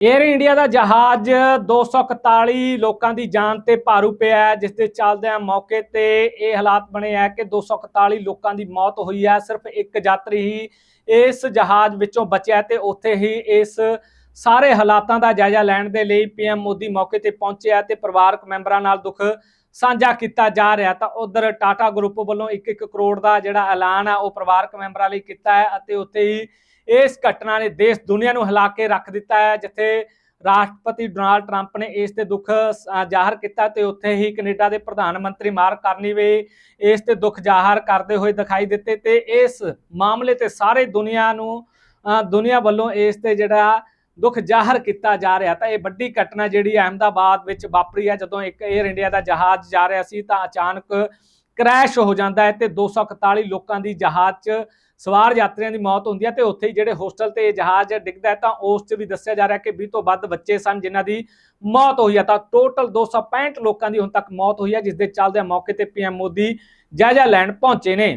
Air India ਦਾ ਜਹਾਜ਼ 241 ਲੋਕਾਂ ਦੀ ਜਾਨ ਤੇ ਭਾਰੂ ਪਿਆ ਹੈ, ਜਿਸ ਦੇ ਚੱਲਦਿਆਂ ਮੌਕੇ ਤੇ ਇਹ ਹਾਲਾਤ ਬਣੇ ਹੈ ਕਿ 241 ਲੋਕਾਂ ਦੀ ਮੌਤ ਹੋਈ ਹੈ। ਸਿਰਫ ਇੱਕ ਯਾਤਰੀ ਹੀ ਇਸ ਜਹਾਜ਼ ਵਿੱਚੋਂ ਬਚਿਆ ਹੈ ਤੇ ਉੱਥੇ ਹੀ ਇਸ ਸਾਰੇ ਹਾਲਾਤਾਂ ਦਾ ਜਾਇਜ਼ਾ ਲੈਣ ਦੇ ਲਈ ਪੀਐਮ ਮੋਦੀ ਮੌਕੇ ਤੇ ਪਹੁੰਚਿਆ ਤੇ ਪਰਿਵਾਰਕ ਮੈਂਬਰਾਂ ਨਾਲ ਦੁੱਖ ਸਾਂਝਾ ਕੀਤਾ ਜਾ ਰਿਹਾ। ਤਾਂ ਉਧਰ ਟਾਟਾ ਗਰੁੱਪ ਵੱਲੋਂ 1-1 ਕਰੋੜ ਦਾ ਜਿਹੜਾ ਐਲਾਨ ਹੈ ਉਹ ਪਰਿਵਾਰਕ ਮੈਂਬਰਾਂ ਲਈ ਕੀਤਾ ਹੈ ਅਤੇ ਉੱਥੇ ਹੀ ਇਸ ਘਟਨਾ ਨੇ ਦੇਸ਼ ਦੁਨੀਆ ਨੂੰ ਹਿਲਾ ਕੇ ਰੱਖ ਦਿੱਤਾ ਹੈ, ਜਿੱਥੇ ਰਾਸ਼ਟਰਪਤੀ ਡੋਨਾਲਡ ਟਰੰਪ ਨੇ ਇਸ ਤੇ ਦੁੱਖ ਜ਼ਾਹਰ ਕੀਤਾ ਤੇ ਉੱਥੇ ਹੀ ਕੈਨੇਡਾ ਦੇ ਪ੍ਰਧਾਨ ਮੰਤਰੀ ਮਾਰਕ ਕਾਰਨੀ ਵੀ ਇਸ ਤੇ ਦੁੱਖ ਜ਼ਾਹਰ ਕਰਦੇ ਹੋਏ ਦਿਖਾਈ ਦਿੱਤੇ ਤੇ ਇਸ ਮਾਮਲੇ ਤੇ ਸਾਰੇ ਦੁਨੀਆ ਨੂੰ ਦੁਨੀਆ ਵੱਲੋਂ ਇਸ ਤੇ ਜਿਹੜਾ ਦੁੱਖ ਜ਼ਾਹਰ ਕੀਤਾ ਜਾ ਰਿਹਾ ਤਾਂ ਇਹ ਵੱਡੀ ਘਟਨਾ ਜਿਹੜੀ ਅਹਿਮਦਾਬਾਦ ਵਿੱਚ ਵਾਪਰੀ ਹੈ, ਜਦੋਂ ਇੱਕ 에ਅਰ ਇੰਡੀਆ ਦਾ ਜਹਾਜ਼ ਜਾ ਰਿਹਾ ਸੀ ਤਾਂ ਅਚਾਨਕ ਕ੍ਰੈਸ਼ ਹੋ ਜਾਂਦਾ ਹੈ ਤੇ 241 ਲੋਕਾਂ ਦੀ ਜਹਾਜ਼ 'ਚ ਸਵਾਰ ਯਾਤਰੀਆਂ ਦੀ ਮੌਤ ਹੁੰਦੀ ਹੈ ਤੇ ਉੱਥੇ ਹੀ ਜਿਹੜੇ ਹੋਸਟਲ ਤੇ ਇਹ ਜਹਾਜ਼ ਡਿੱਗਦਾ ਤਾਂ ਉਸ 'ਚ ਵੀ ਦੱਸਿਆ ਜਾ ਰਿਹਾ ਕਿ 20 ਤੋਂ ਵੱਧ ਬੱਚੇ ਸਨ ਜਿਨ੍ਹਾਂ ਦੀ ਮੌਤ ਹੋਈ ਹੈ ਤਾਂ ਟੋਟਲ 265 ਲੋਕਾਂ ਦੀ ਹੁਣ ਤੱਕ ਮੌਤ ਹੋਈ ਹੈ, ਜਿਸ ਦੇ ਚੱਲਦੇ ਮੌਕੇ ਤੇ ਪੀਐਮ ਮੋਦੀ ਜਾਇਜ਼ਾ ਲੈਣ ਪਹੁੰਚੇ ਨੇ।